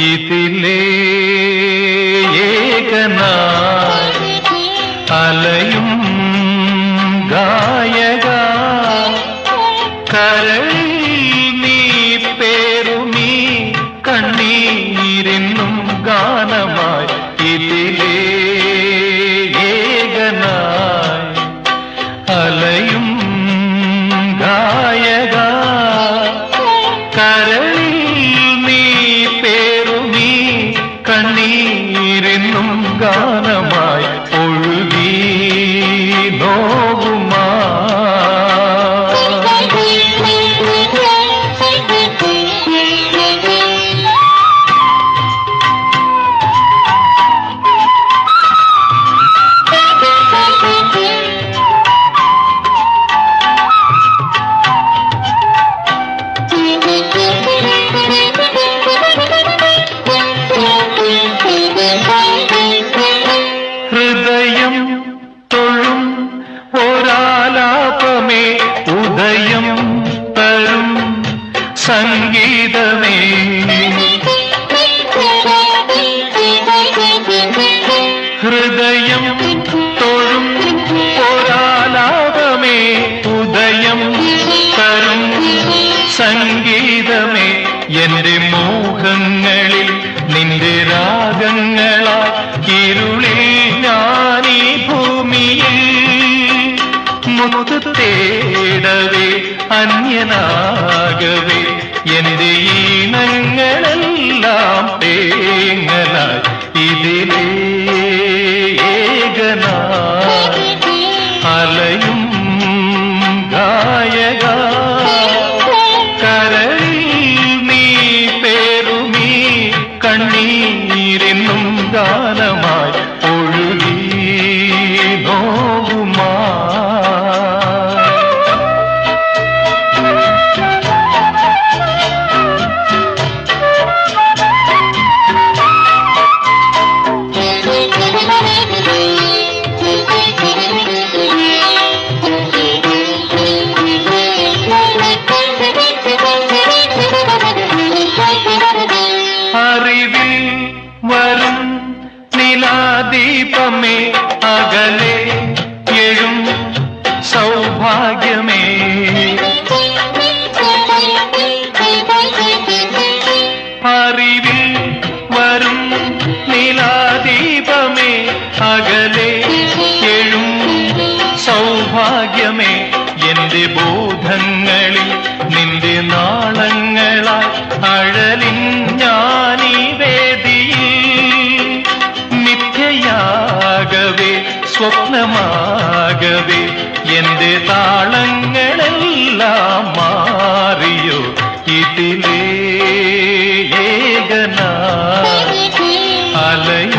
ಇತಿಲೇ ಏಕನಾ ಅಲಯಂ ಗಾಯಗ ಕರೆ गाना സംഗീതമേ എന്റെ മോഹങ്ങളിൽ നിന്റെ രാഗങ്ങളാ ഇരുളിൽ ഞാനീ ഭൂമിയിൽ. മുതു തേടവേ അന്യനാകവേ എന്റെ ഈണങ്ങളെല്ലാം തേങ്ങലായി ഇതിലേ കണ്ണീരെന്നും ഗാനമായി സൗഭാഗ്യമേ. അറിവിൽ വരും നിലാദീപമേ അകലെ സ്വപ്നമാകവേ എന്റെ താളങ്ങളെല്ലാം മാറിയോ ഇതിലേ ഏകനായി അലയും